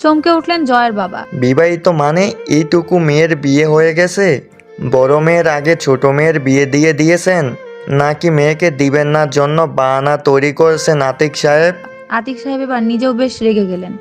চমকে উঠলেন জয়ের বাবা। বিবাহিত মানে এইটুকু মেয়ের বিয়ে হয়ে গেছে? বড় মেয়ের আগে ছোট মেয়ের বিয়ে দিয়ে দিয়েছেন? নাকি মেয়েকে দিবেন না জন্য বাহানা তৈরি করেছেন আতিক সাহেব? আতিক সাহেব এবার নিজেও বেশ রেগে গেলেন।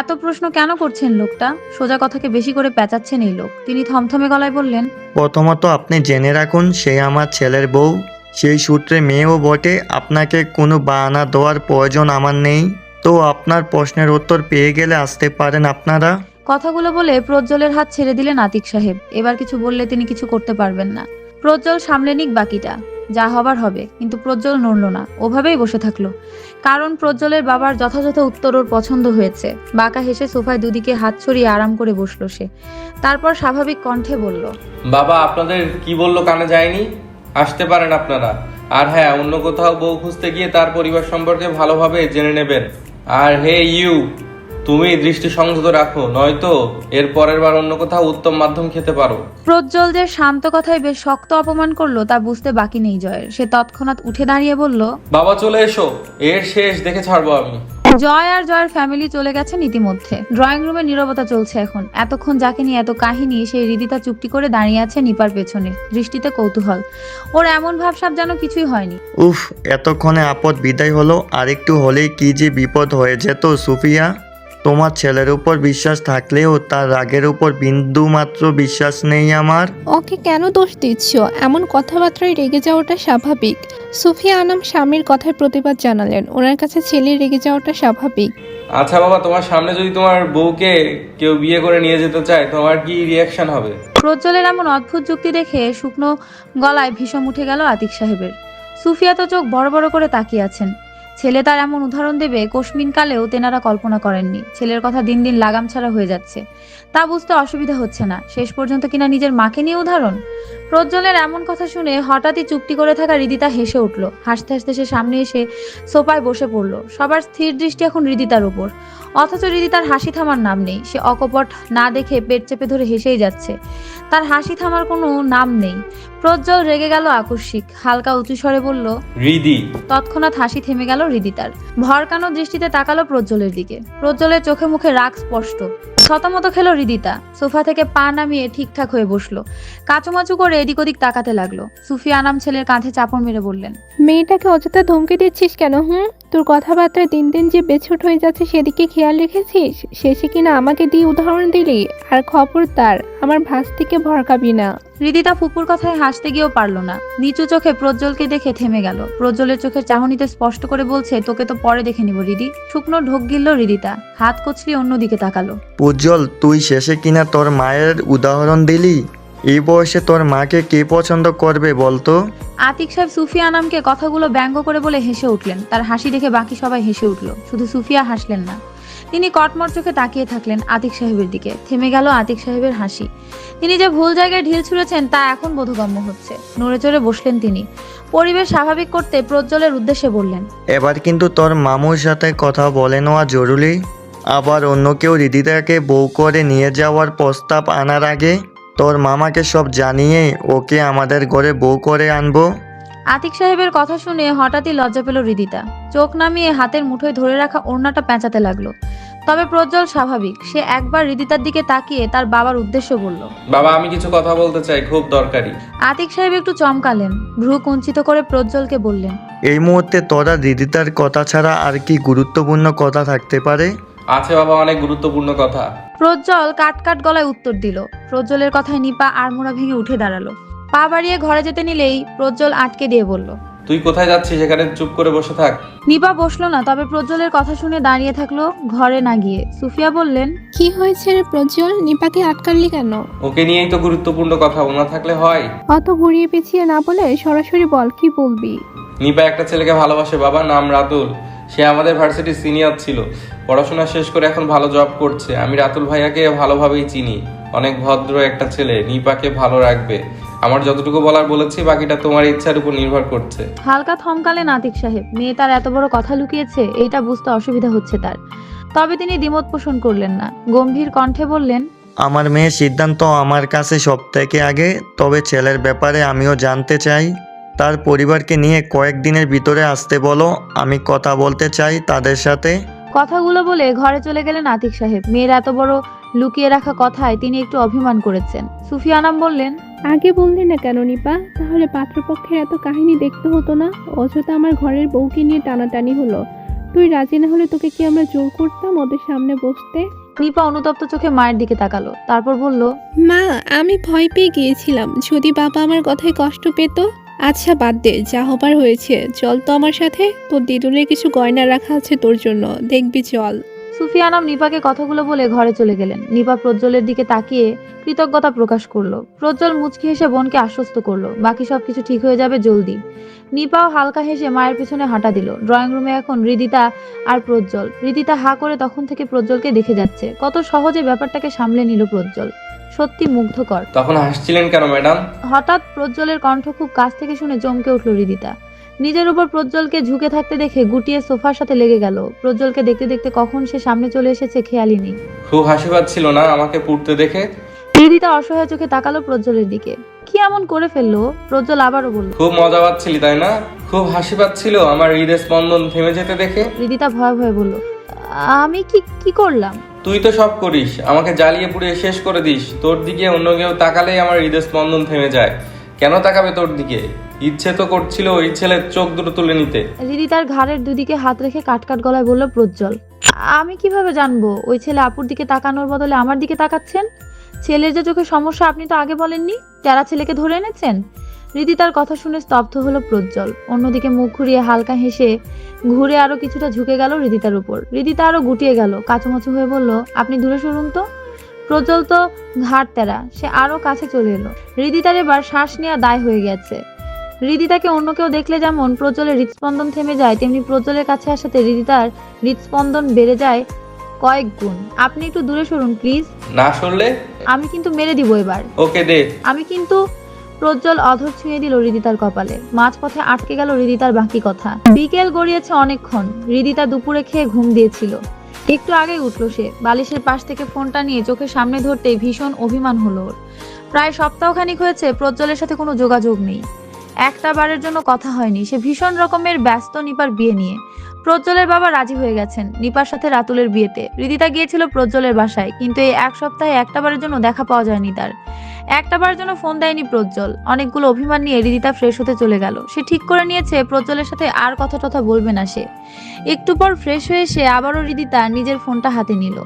এত প্রশ্ন কেন করছেন লোকটা? সোজা কথাকে বেশি করে পেঁচাচ্ছেন এই লোক। তিনি থমথমে গলায় বললেন প্রথমত আপনি জেনে রাখুন সে আমার ছেলের বউ। সেই সূত্রে মেয়েও বটে। আপনাকে কোনো বাহানা দেওয়ার প্রয়োজন আমার নেই। তো আপনার প্রশ্নের উত্তর পেয়ে গেলে আসতে পারেন আপনারা? কথাগুলো বলে প্রজ্জ্বলের হাত ছেড়ে দিলেন আতিক সাহেব। এবার কিছু বললে তিনি কিছু করতে পারবেন না। প্রজ্জ্বল সামলে নিক বাকিটা। যা হবার হবে। কিন্তু প্রজ্জ্বল নড়ল না। ওভাবেই বসে থাকল। কারণ প্রজ্জ্বলের বাবার যথাযথ উত্তর ওর পছন্দ হয়েছে। বাঁকা হেসে সোফায় দুদিকে হাত ছড়িয়ে আরাম করে বসল সে। তারপর স্বাভাবিক কণ্ঠে বলল বাবা আপনাদের কি বলল কানে যায়নি? আসতে পারেন আপনারা। আর হ্যাঁ অন্য কোথাও বউ খুঁজতে গিয়ে তার পরিবার সম্পর্কে ভালোভাবে জেনে নেবেন। আর হে ইউ তুমি দৃষ্টি সংযত রাখো নয়তো এর পরের বার অন্য কোথাও উত্তম মাধ্যম খেতে পারো। প্রজ্জ্বল যে শান্ত কথায় বেশ শক্ত অপমান করল তা বুঝতে বাকি নেই জয়ের। সে তৎক্ষণাৎ উঠে দাঁড়িয়ে বলল বাবা চলে এসো এর শেষ দেখে ছাড়বো আমি। জয় আর জয়ের ফ্যামিলি চলে গেছেন ইতিমধ্যে। ড্রয়িং রুমে নিরবতা চলছে এখন। এতক্ষণ যাকে নিয়ে এত কাহিনী, সেই হৃদিতা চুক্তি করে দাঁড়িয়ে আছে নিপার পেছনে। দৃষ্টিতে কৌতূহল। ওর এমন ভাবসাব যেন কিছুই হয়নি। উফ, এতক্ষণে আপদ বিদায় হলো, আরেকটু হলেই কি যে বিপদ হয়ে যেত সুফিয়া। তোমার ছেলের উপর বিশ্বাস থাকলেও তার রাগের উপর বিন্দু মাত্র বিশ্বাস নেই আমার। ওকে কেন দোষ দিচ্ছ? এমন কথাবার্তায় রেগে যাওয়াটা স্বাভাবিক। সুফিয়া আনাম স্বামীর কথায় প্রতিবাদ জানালেন। ওনার কাছে ছেলে রেগে যাওয়াটা স্বাভাবিক। আচ্ছা বাবা তোমার সামনে যদি তোমার বউকে কেউ বিয়ে করে নিয়ে যেতে চায় তোমার কি রিয়াকশন হবে? প্রজ্জ্বলের এমন অদ্ভুত যুক্তি দেখে শুকনো গলায় ভীষণ উঠে গেল আতিক সাহেবের। সুফিয়া তো চোখ বড় বড় করে তাকিয়ে আছেন। ছেলে তার এমন উদাহরণ দেবে, কোশমিন কালেও তেনারা কল্পনা করেননি। ছেলের কথা দিন দিন লাগাম ছাড়া হয়ে যাচ্ছে। তা বুঝতে অসুবিধা হচ্ছে না। শেষ পর্যন্ত কিনা নিজের মাকে নিয়ে উদাহরণ? প্রজ্জ্বলের এমন কথা শুনে হঠাৎই চুপটি করে থাকা রিদিতা হেসে উঠল। হাসতে হাসতে সে সামনে এসে সোফায় বসে পড়ল। সবার স্থির দৃষ্টি এখন রিদিতার উপর। অথচ হৃদিতার হাসি থামার নাম নেই। সে অকপট না দেখে পেট চেপে ধরে হেসেই যাচ্ছে। তার হাসি থামার কোনো নাম নেই। প্রজ্জ্বল রেগে গেল আকস্মিক। হালকা উঁচু স্বরে বলল রিদি। তৎক্ষণাৎ হাসি থেমে গেল রিদিতার। ভরকানো দৃষ্টিতে তাকালো প্রজ্জ্বলের দিকে। প্রজ্জ্বলের চোখে মুখে রাগ স্পষ্ট। শতমত খেলো রিদিতা। সোফা থেকে পা নামিয়ে ঠিকঠাক হয়ে বসল। কাচুমাচু করে এদিক ওদিক তাকাতে লাগল। সুফিয়া আনাম ছেলের কাঁধে চাপড় মেরে বললেন মেয়েটাকে অযথা ধমকে দিচ্ছিস কেন হুম? তোর কথাবার্তায় দিন দিন যে বেছুট হয়ে যাচ্ছে সেদিকে খেয়াল রেখেছিস? শেষে কিনা আমাকে দিয়ে উদাহরণ দিলি আর খবর তার আমার ভাস্তিকে ভরকাবি না। হৃদিতা ফুপুর কথায় হাসতে গিয়েও পারল না। নিচু চোখে প্রজ্জ্বলকে দেখে থেমে গেল। প্রজ্জ্বলের চোখের চাহনিতে স্পষ্ট করে বলছে তোকে তো পরে দেখে নিব রিদি। শুকনো ঢোক গিলল হৃদিতা হাত কচলি অন্যদিকে তাকালো। প্রজ্জ্বল তুই শেষে কিনা তোর মায়ের উদাহরণ দিলি? এই বয়সে তোর মাকে কে পছন্দ করবে বলতো? আতিক সাহেব সুফিয়া আনামকে কথাগুলো ব্যঙ্গ করে বলে হেসে উঠলেন। তার হাসি দেখে বাকি সবাই হেসে উঠল। শুধু সুফিয়া হাসলেন না। তিনি কটমট চোখে তাকিয়ে থাকলেন আতিক সাহেবের দিকে। থেমে গেল আতিক সাহেবের হাসি। তিনি যে ভুল জায়গায় ঢিল ছুঁড়েছেন তা এখন বোধগম্য হচ্ছে। নড়ে চড়ে বসলেন তিনি। পরিবেশ স্বাভাবিক করতে প্রজ্জ্বলের উদ্দেশ্যে বললেন এবার কিন্তু তোর মামুর সাথে কথা বলে নেওয়া জরুরি। আবার অন্য কেউ রিদিতাকে বউ করে নিয়ে যাওয়ার প্রস্তাব আনার আগে তোর মামাকে সব জানিয়ে ওকে আমাদের ঘরে বউ করে আনব? আতিক সাহেবের কথা শুনে হঠাৎই লজ্জা পেল হৃদিতা। চোখ নামিয়ে হাতের মুঠোয় ধরে রাখা ওড়নাটা পেঁচাতে লাগল। তবে প্রজ্জ্বল স্বাভাবিক সে একবার হৃদিতার দিকে তাকিয়ে তার বাবার উদ্দেশ্য বলল বাবা আমি কিছু কথা বলতে চাই খুব দরকারি। আতিক সাহেব একটু চমকালেন ভ্রু কুঞ্চিত করে প্রজ্জ্বলকে বললেন এই মুহূর্তে তোরা রিদিতার কথা ছাড়া আর কি গুরুত্বপূর্ণ কথা থাকতে পারে? আছে বাবা অনেক গুরুত্বপূর্ণ কথা। প্রজ্জ্বল কাট কাট গলায় উত্তর দিল। প্রজ্জ্বলের কথায় নিপা আড়মোড়া ভেঙে উঠে দাঁড়াল। পা বাড়িয়ে ঘরে যেতে নিলেই প্রজ্জ্বল আটকে দিয়ে বলল তুই কোথায় যাচ্ছিস? সেখানে চুপ করে বসে থাক। নিপা বসল না তবে প্রজ্জ্বলের কথা শুনে দাঁড়িয়ে থাকল ঘরে না গিয়ে। সুফিয়া বললেন কি হয়েছে রে প্রজ্জ্বল? নিপাকে আটকালি কেন? ওকে নিয়েই তো গুরুত্বপূর্ণ কথা ওনা থাকলে হয়। অত ঘুরিয়ে পেঁচিয়ে না বলে সরাসরি বল কি বলবি? নিপা একটা ছেলেকে ভালোবাসে বাবা নাম রাতুল। সে আমাদের ভার্সিটির সিনিয়র ছিল। পড়াশোনা শেষ করে এখন ভালো জব করছে। আমি রাতুল ভাইয়াকে ভালোভাবেই চিনি। অনেক ভদ্র একটা ছেলে। নিপাকে ভালো রাখবে। আমার যতটুকু বলার বলেছি বাকিটা তোমার ইচ্ছার উপর নির্ভর করছে। হালকা থমকালে নাতিক সাহেব। মেয়ে তার এত বড় কথা লুকিয়েছে এইটা বুঝতে অসুবিধা হচ্ছে তার। তবে তিনি দ্বিমত পোষণ করলেন না। গম্ভীর কণ্ঠে বললেন আমার মেয়ের সিদ্ধান্ত আমার কাছে সব থেকে আগে তবে ছেলের ব্যাপারে আমিও জানতে চাই। তার পরিবারকে নিয়ে কয়েকদিনের ভিতরে আসতে বলো আমি কথা বলতে চাই তাদের সাথে। কথাগুলো বলে ঘরে চলে গেলেন আতিক সাহেব। মেয়ের এত বড় লুকিয়ে রাখা কথায় তিনি একটু অভিমান করেছেন। সুফিয়ানাম বললেন আগে বললি না কেন নিপা? তাহলে পাত্রপক্ষের এত কাহিনী দেখতে হতো না? অযথা আমার ঘরের বউকে নিয়ে টানাটানি হলো। তুই রাজি না হলে তোকে কি আমরা জোর করতাম ওদের সামনে বসতে? নিপা অনুতপ্ত চোখে মায়ের দিকে তাকালো। তারপর বলল মা আমি ভয় পেয়ে গিয়েছিলাম। যদি বাবা আমার কথায় কষ্ট পেত আচ্ছা বাদ দে, যা হবার হয়েছে। চল তো আমার সাথে, তোর দিদুনের কিছু গয়না রাখা আছে তোর জন্য, দেখবি চল। সুফিয়া আনাম নিপাকে কথাগুলো বলে ঘরে চলে গেলেন। নিপা প্রজ্জ্বলের দিকে তাকিয়ে কৃতজ্ঞতা প্রকাশ করল। প্রজ্জ্বল মুচকি হেসে বোনকে আশ্বস্ত করল, বাকি সবকিছু ঠিক হয়ে যাবে জলদি। নিপাও হালকা হেসে মায়ের পিছনে হাঁটা দিল। ড্রয়িং রুমে এখন হৃদিতা আর প্রজ্জ্বল। হৃদিতা হা করে তখন থেকে প্রজ্জ্বলকে দেখে যাচ্ছে। কত সহজে ব্যাপারটাকে সামলে নিল প্রজ্জ্বল। সত্যি মুগ্ধকর। তখন হাসছিলেন কেন ম্যাডাম? হঠাৎ প্রজ্জ্বলের কণ্ঠ খুব কাছ থেকে শুনে চমকে উঠল হৃদিতা। নিজের উপর প্রজ্জ্বলকে ঝুঁকে থাকতে দেখে গুটিয়ে সোফার সাথে লেগে গেল। প্রজ্জ্বলকে দেখতে দেখতে কখন সে সামনে চলে এসেছে খেয়ালই নেই। খুব হাসি পাচ্ছিল না আমাকে পুড়তে দেখে? হৃদিতা অসহায় চোখে তাকালো প্রজ্জ্বলের দিকে। কি এমন করে ফেলল? প্রজ্জ্বল আবারও বলল খুব মজা পাচ্ছিলি তাই না? খুব হাসি পাচ্ছিল আমার হৃদয় স্পন্দন থেমে যেতে দেখে। হৃদিতা ভয়ে ভয়ে বলল আমি কি কি করলাম? তুই তো সব করিস, আমাকে জ্বালিয়ে পুড়িয়ে শেষ করে দিস। তোর দিকে অন্য কেউ তাকালেই আমার হৃদয় স্পন্দন থেমে যায়। কেন তাকাবে তোর দিকে? ইচ্ছে তো করছিল ওই ছেলের চোখ দুটো তুলে নিতে। হৃদিতার ঘাড়ের দুদিকে হাত রেখে কাটকাট গলায় বলল, প্রজ্জ্বল, আমি কীভাবে জানব? ওই ছেলে আপুর দিকে তাকানোর বদলে আমার দিকে তাকাচ্ছেন? ছেলের যে চোখে সমস্যা আপনি তো আগে বলেননি, যারা ছেলেকে ধরে এনেছেন হৃদিতার কথা শুনে স্তব্ধ হলো প্রজ্জ্বল। অন্যদিকে মুখ ঘুরিয়ে হালকা হেসে ঘুরে আরও কিছুটা ঝুঁকে গেল হৃদিতার উপর। হৃদিতা আরও গুটিয়ে গেল। কাচুমাচু হয়ে বলল আপনি দূরে সরুন তো। প্রজ্জ্বল তো ঘাট তেরা সে আরও কাছে চলে এলো। হৃদিতার এবার শ্বাস নেওয়া দায় হয়ে গেছে। হৃদিতাকে অন্য কেউ দেখলে যেমন প্রজ্জ্বলের হৃদস্পন্দন থেমে যায় তেমনি প্রজ্জ্বলের কাছে আসাতে হৃদিতার হৃদস্পন্দন বেড়ে যায় কয়েক গুণ। আপনি একটু দূরে সরুন প্লিজ। না সরলে? আমি কিন্তু মেরে দিব এবার। ওকে দে। আমি কিন্তু প্রজ্জ্বল অধর ছুঁয়ে দিল হৃদিতার কপালে। মাঝপথে আটকে গেল হৃদিতার বাকি কথা। বিকেল গড়িয়েছে অনেকক্ষণ। হৃদিতা দুপুরে খেয়ে ঘুম দিয়েছিল। একটু আগে উঠল সে। বালিশের পাশ থেকে ফোনটা নিয়ে চোখের সামনে ধরতে ভীষণ অভিমান হলো ওর। প্রায় সপ্তাহখানিক হয়েছে প্রজ্জ্বলের সাথে কোনো যোগাযোগ নেই। একটা বারের জন্য কথা হয়নি। সে ভীষণ রকমের ব্যস্ত নিপার বিয়ে নিয়ে। প্রজ্জ্বলের বাবা রাজি হয়ে গেছেন নিপার সাথে রাতুলের বিয়েতে। হৃদিতা গিয়েছিল প্রজ্জ্বলের বাসায়, কিন্তু এই এক সপ্তাহে একটা বারের জন্য দেখা পাওয়া যায়নি তার। একটা বার জন্য ফোন দেয়নি প্রজ্জ্বল। অনেকগুলো অভিমান নিয়ে রিদিতা ফ্রেশ হতে চলে গেল। সে ঠিক করে নিয়েছে, প্রজ্জ্বলের সাথে আর কথা টথা বলবে না সে। একটু পর ফ্রেশ হয়ে সে আবারও রিদিতা নিজের ফোনটা হাতে নিল।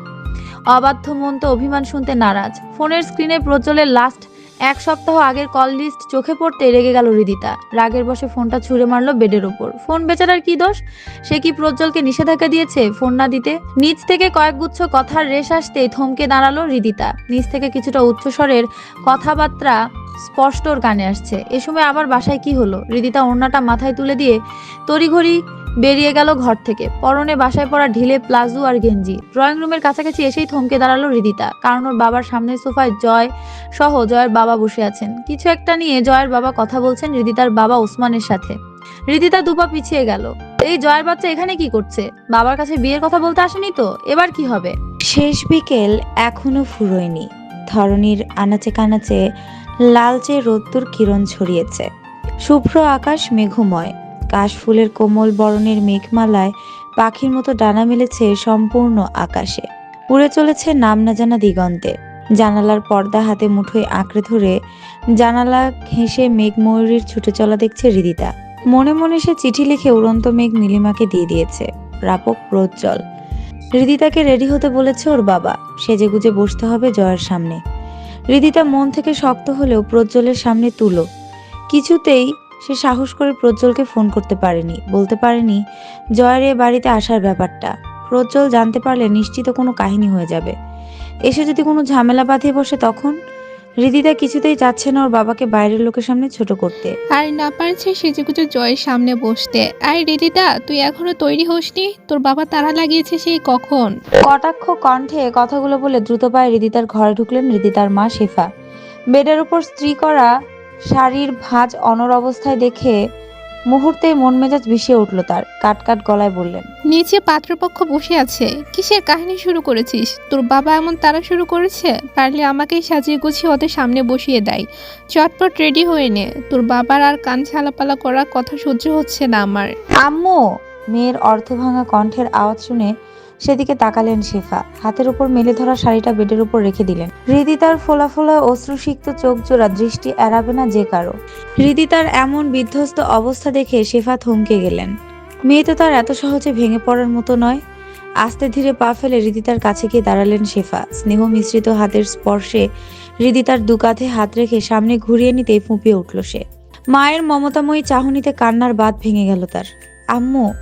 অবাধ্য মন তো অভিমান শুনতে নারাজ। ফোনের স্ক্রিনে প্রজ্জ্বলের লাস্ট এক সপ্তাহ আগের কল লিস্ট চোখে পড়তে রেগে গেল হৃদিতা। রাগের বসে ফোনটা ছুঁড়ে মারলো বেডের ওপর। ফোন বেচারার কি দোষ? সে কি প্রজ্জ্বলকে নিষেধাজ্ঞা দিয়েছে ফোন না দিতে? নিচ থেকে কয়েকগুচ্ছ কথার রেশ আসতেই থমকে দাঁড়াল হৃদিতা। নিচ থেকে কিছুটা উচ্চস্বরের কথাবার্তা স্পষ্ট ওর কানে আসছে। এ সময় আবার বাসায় কি হলো? হৃদিতা ওড়নাটা মাথায় তুলে দিয়ে, তড়িঘড়ি বেরিয়ে গেল ঘর থেকে। পরনে বাসায় পড়া ঢিলে প্লাজো আর গেঞ্জি। ড্রয়িং রুমের কাছাকাছি এসেই থমকে দাঁড়াল হৃদিতা কারণ ওর বাবার সামনের সোফায় জয় সহ জয়ের বাবা বসে আছেন। কিছু একটা নিয়ে জয়ের বাবা কথা বলছেন হৃদিতার বাবা ওসমানের সাথে। হৃদিতা দুপা পিছিয়ে গেল। এই জয়ের বাচ্চা এখানে কি করছে? বাবার কাছে বিয়ের কথা বলতে আসেনি তো? এবার কি হবে? শেষ বিকেল এখনও ফুরোয়নি। ধরনীর আনাচে কানাচে লালচে রোদ্দুর কিরণ ছড়িয়েছে। শুভ্র আকাশ মেঘময়। কাশফুলের কোমল বরণের মেঘমালায় পাখির মতো ডানা মেলেছে সম্পূর্ণ আকাশে। উড়ে চলেছে নাম না জানা দিগন্তে। জানালার পর্দা হাতে মুঠোয় আঁকড়ে ধরে জানালা ঘেঁষে মেঘময়ূরীর ছুটে চলা দেখছে হৃদিতা। মনে মনে সে চিঠি লিখে উড়ন্ত মেঘ নীলিমাকে দিয়ে দিয়েছে, প্রাপক প্রজ্জ্বল হৃদিতাকে রেডি হতে বলেছে ওর বাবা। সেজে গুজে বসতে হবে জয়ের সামনে। হৃদিতা মন থেকে শক্ত হলেও প্রজ্জ্বলের সামনে তুলো। কিছুতেই সে সাহস করে প্রজ্জ্বলকে ফোন করতে পারেনি। বলতে পারেনি জয়ের এ বাড়িতে আসার ব্যাপারটা। প্রজ্জ্বল জানতে পারলে নিশ্চিত কোনো কাহিনী হয়ে যাবে। এসে যদি কোনো ঝামেলা বাঁধিয়ে বসে তখন? হৃদিতা কিছুতেই চাচ্ছে না ওর বাবাকে বাইরের লোকের সামনে ছোট করতে। আর না পারছে সেজেগুজে জয়ের সামনে বসতে। আর রিদিতা তুই এখনও তৈরি হসনি? তোর বাবা তারা লাগিয়েছে সেই কখন? কটাক্ষ কণ্ঠে কথাগুলো বলে দ্রুত পায়ে হৃদিতার ঘরে ঢুকলেন হৃদিতার মা শেফা। বেডের উপর স্ত্রী করা শাড়ির ভাঁজ অনর অবস্থায় দেখে মুহূর্তে মন মেজাজ ভিসিয়ে উঠল তার। কাট কাট গলায় বললেন নিচে পাত্রপক্ষ বসে আছে। কিসের কাহিনী শুরু করেছিস? তোর বাবা এমন তারা শুরু করেছে? পারলে আমাকেই সাজিয়ে গুছিয়ে ওদের সামনে বসিয়ে দেয়। চটপট রেডি হয়ে নে। তোর বাবার আর কান ছালাপালা করার কথা সহ্য হচ্ছে না আমার। আম্মু! মেয়ের অর্থভাঙা কণ্ঠের আওয়াজ শুনে সেদিকে তাকালেন শেফা। হাতের উপর মেলে ধরা শাড়িটা বেডের উপর রেখে দিলেন। হৃদিতার ফোলা ফোলা অশ্রুসিক্ত চোখ জোড়া, দৃষ্টি এড়াবে না যে কারও। হৃদি তার এমন বিধ্বস্ত অবস্থা দেখে শেফা থমকে গেলেন। মেয়ে তো তার এত সহজে ভেঙে পড়ার মতো নয়। আস্তে ধীরে পা ফেলে হৃদিতার কাছে গিয়ে দাঁড়ালেন শেফা। স্নেহ মিশ্রিত হাতের স্পর্শে হৃদিতার দু কাঁধে হাত রেখে সামনে ঘুরিয়ে নিতেই ফুঁপিয়ে উঠল সে। মায়ের মমতাময়ী চাহনিতে কান্নার বাদ ভেঙে গেল তার। আম্মু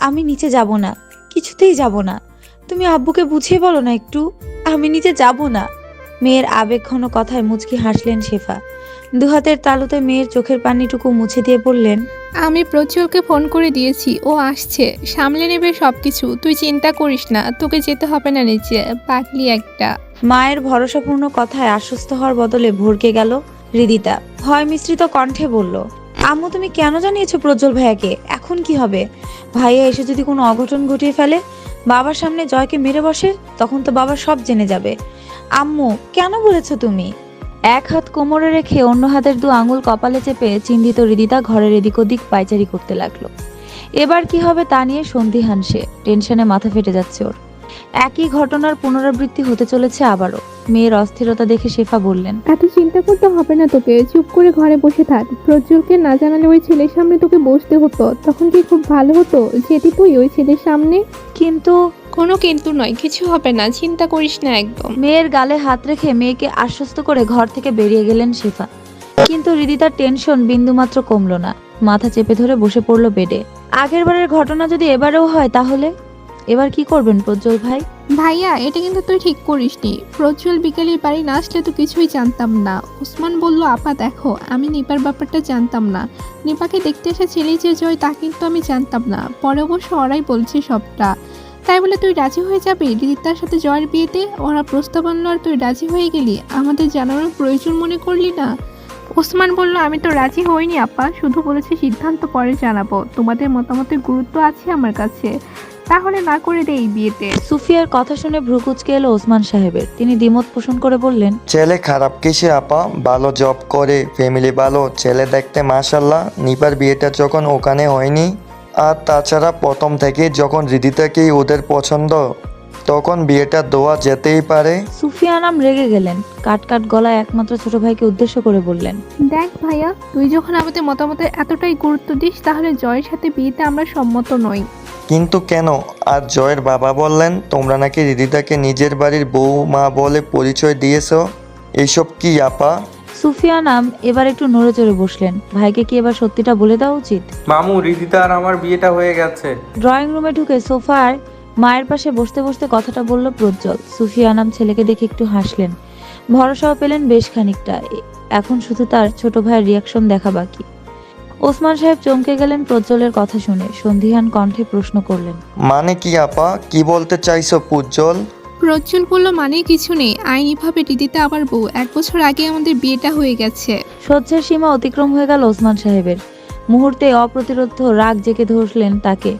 আমি নিচে যাব না কিছুতেই যাব না। তুমি আব্বুকে বুঝিয়ে বলো না একটু আমি নিচে যাব না। মেয়ের আবেগঘন কথায় মুচকি হাসলেন শেফা। দুহাতের তালুতে মেয়ের চোখের পানিটুকু মুছে দিয়ে বললেন আমি প্রচুরকে ফোন করে দিয়েছি ও আসছে। সামলে নেবে সব কিছু তুই চিন্তা করিস না তোকে যেতে হবে না নিচে পাগলি একটা। মায়ের ভরসাপূর্ণ কথায় আশ্বস্ত হওয়ার বদলে ভরকে গেল হৃদিতা। ভয় মিশ্রিত কণ্ঠে বলল আম্মু, তুমি কেন জানিয়েছো প্রজ্জ্বল ভাইয়াকে? এখন কি হবে? ভাইয়া এসে যদি কোনো অঘটন ঘটিয়ে ফেলে, বাবার সামনে জয়কে মেরে বসে, তখন তো বাবা সব জেনে যাবে। আম্মু, কেন বলেছ তুমি? এক হাত কোমরে রেখে অন্য হাতের দু আঙুল কপালে চেপে চিন্তিত হৃদিতা ঘরের এদিক ওদিক পাইচারি করতে লাগল। এবার কি হবে তা নিয়ে সন্ধিহান সে। টেনশনে মাথা ফেটে যাচ্ছে ওর। একই ঘটনার পুনরাবৃত্তি হতে চলেছে আবারও। মেয়ের অস্থিরতা দেখে শেফা বললেন এত চিন্তা করতে হবে না তোকে চুপ করে ঘরে বসে থাক। প্রজ্জ্বলকে না জানালে ওই ছেলের সামনে তোকে বসতে হতো। তখন কি খুব ভালো হতো? যেতি তুই ওই ছেলের সামনে? কিন্তু কোনো কিন্তু নয় কিছু হবে না চিন্তা করিস না একদম। মেয়ের গালে হাত রেখে মেয়েকে আশ্বস্ত করে ঘর থেকে বেরিয়ে গেলেন শেফা। কিন্তু হৃদিতার টেনশন বিন্দুমাত্র কমলো না। মাথা চেপে ধরে বসে পড়ল বেডে। আগের বারের ঘটনা যদি এবারেও হয় তাহলে? এবার কি করবেন প্রজ্জ্বল ভাই? ভাইয়া, এটা কিন্তু তুই ঠিক করিসনি। প্রজ্জ্বল বিকেলের বাড়ি না আসলে তো কিছুই জানতাম না। উসমান বলল, আপা, দেখো, আমি নিপার ব্যাপারটা জানতাম না। নিপাকে দেখতে এসে ছেলেই যে জয়, তা কিন্তু আমি জানতাম না। পরে অবশ্য ওরাই বলছে সবটা। তাই বলে তুই রাজি হয়ে যাবি? রিদিতার সাথে জয়ের বিয়েতে ওরা প্রস্তাব আনলো আর তুই রাজি হয়ে গেলি? আমাদের জানানোর প্রয়োজন মনে করলি না? ওসমান বলল, আমি তো রাজি হইনি, আপা। শুধু বলেছি সিদ্ধান্ত পরে জানাব। তোমাদের মতামতের গুরুত্ব আছে আমার কাছে। তাহলে না করে দে এই বিয়েতে। সুফিয়ার কথা শুনে ভ্রুকুচকে এলো ওসমান সাহেবের। তিনি দ্বিমত পোষণ করে বললেন ছেলে খারাপ কিসে আপা? ভালো জব করে ফ্যামিলি ভালো ছেলে দেখতে মাশাল্লাহ নিপার বিয়েটা যখন ওখানে হয়নি আর তাছাড়া প্রথম থেকে যখন হৃদিতাকেই ওদের পছন্দ তখন বিয়েটা দেওয়া যেতেই পারে। সুফিয়া নাম রেগে গেলেন কাট কাট গলায় একমাত্র ছোট ভাইকে উদ্দেশ্য করে বললেন দেখ ভাইয়া তুই যখন আমাদের মতামতে এতটাই গুরুত্ব দিস তাহলে জয়ের সাথে বিয়েতে আমরা সম্মত নই। কিন্তু কেন? আর জয়ের বাবা বললেন তোমরা নাকি হৃদিতাকে নিজের বাড়ির বউ মা বলে পরিচয় দিয়েছ? এইসব কি আপা? সুফিয়া নাম এবার একটু নড়ে চড়ে বসলেন। ভাইকে কি এবার সত্যিটা বলে দেওয়া উচিত? মামু রিদিতা আর আমার বিয়েটা হয়ে গেছে। ড্রয়িং রুমে ঢুকে সোফার মায়ের পাশে বসতে বসতে কথাটা বলল প্রজ্জ্বল। সুফিয়া নাম ছেলেকে দেখে একটু হাসলেন। ভরসাও পেলেন বেশ খানিকটা। এখন শুধু তার ছোট ভাইয়ের রিয়াকশন দেখা বাকি। ওসমান সাহেব চমকে গেলেন প্রজ্জ্বলের কথা শুনে। সন্ধিহান কণ্ঠে প্রশ্ন করলেন মানে কি আপা? কি বলতে চাইছো পুজ্জ্বল প্রজ্জ্বল বলল মানে কিছু নেই। আইনিভাবে রিদিতে আবার বউ। এক বছর আগে আমাদের বিয়েটা হয়ে গেছে। সহ্যের সীমা অতিক্রম হয়ে গেল ওসমান সাহেবের। মুহূর্তে অপ্রতিরোধ রাগ জেগে ধরলেন তাকে।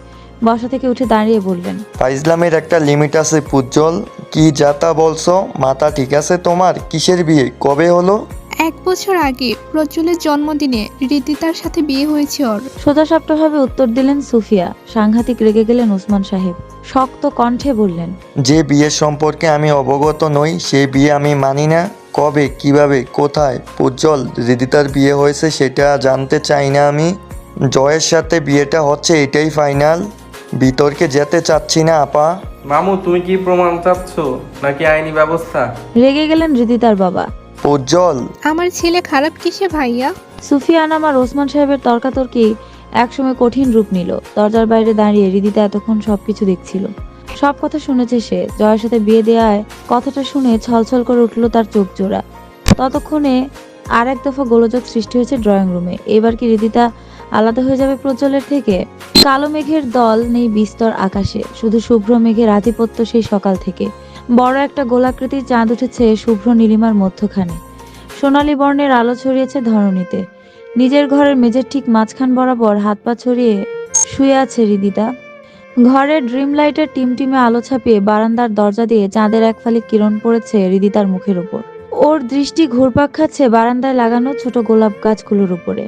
বসা থেকে উঠে দাঁড়িয়ে বললেন ফাইজলামের একটা লিমিট আছে পুজ্জ্বল কি যাতা বলছো? মাথা ঠিক আছে তোমার? কিসের বিয়ে? কবে হলো? এক বছর আগে প্রজ্জ্বলের জন্মদিনে রিদিতার সাথে বিয়ে হয়েছে ওর। সোজাসাপটাভাবে উত্তর দিলেন সুফিয়া। সাংঘাতিক রেগে গেলেন ওসমান সাহেব। শক্ত কণ্ঠে বললেন যে বিয়ের সম্পর্কে আমি অবগত নই সেই বিয়ে আমি মানি না। কবে কীভাবে কোথায় উজ্জ্বল হৃদিতার বিয়ে হয়েছে সেটা জানতে চাই না আমি। জয়ের সাথে বিয়েটা হচ্ছে এটাই ফাইনাল। বিতর্কে যেতে চাচ্ছি না আপা। মামু তুমি কি প্রমাণ চাচ্ছ? নাকি আইনি ব্যবস্থা? রেগে গেলেন হৃদিতার বাবা। উজ্জ্বল। আমার ছেলে খারাপ কিসে ভাইয়া? সুফিয়া আনাম আর ওসমান সাহেবের তর্কাতর্কি একসময় কঠিন রূপ নিল। দরজার বাইরে দাঁড়িয়ে হৃদিতা এতক্ষণ সবকিছু দেখছিল। সব কথা শুনেছে সে। জয়ের সাথে বিয়ে দেওয়ায় কথাটা শুনে ছলছল করে উঠল তার চোখ জোড়া। ততক্ষণে আর এক দফা গোলযোগ সৃষ্টি হয়েছে ড্রয়িং রুমে। এবার কি হৃদিতা আলাদা হয়ে যাবে প্রজ্জ্বলের থেকে? কালো মেঘের দল নেই বিস্তর আকাশে। শুধু শুভ্র মেঘের আধিপত্য সেই সকাল থেকে। বড় একটা গোলাকৃতির চাঁদ উঠেছে শুভ্র নীলিমার মধ্যখানে। সোনালী বর্ণের আলো ছড়িয়েছে ধরণীতে। নিজের ঘরের মেঝের ঠিক মাঝখান বরাবর হাত পা ছড়িয়ে শুয়ে আছে হৃদিতা ঘরের ড্রিম লাইটের টিমটিমে আলো ছাপিয়ে বারান্দার দরজা দিয়ে চাঁদের এক ফালি কিরণ পড়েছে হৃদিতার মুখের উপর। ওর দৃষ্টি ঘুরপাক খাচ্ছে বারান্দায় লাগানো ছোট গোলাপ গাছগুলোর উপরে।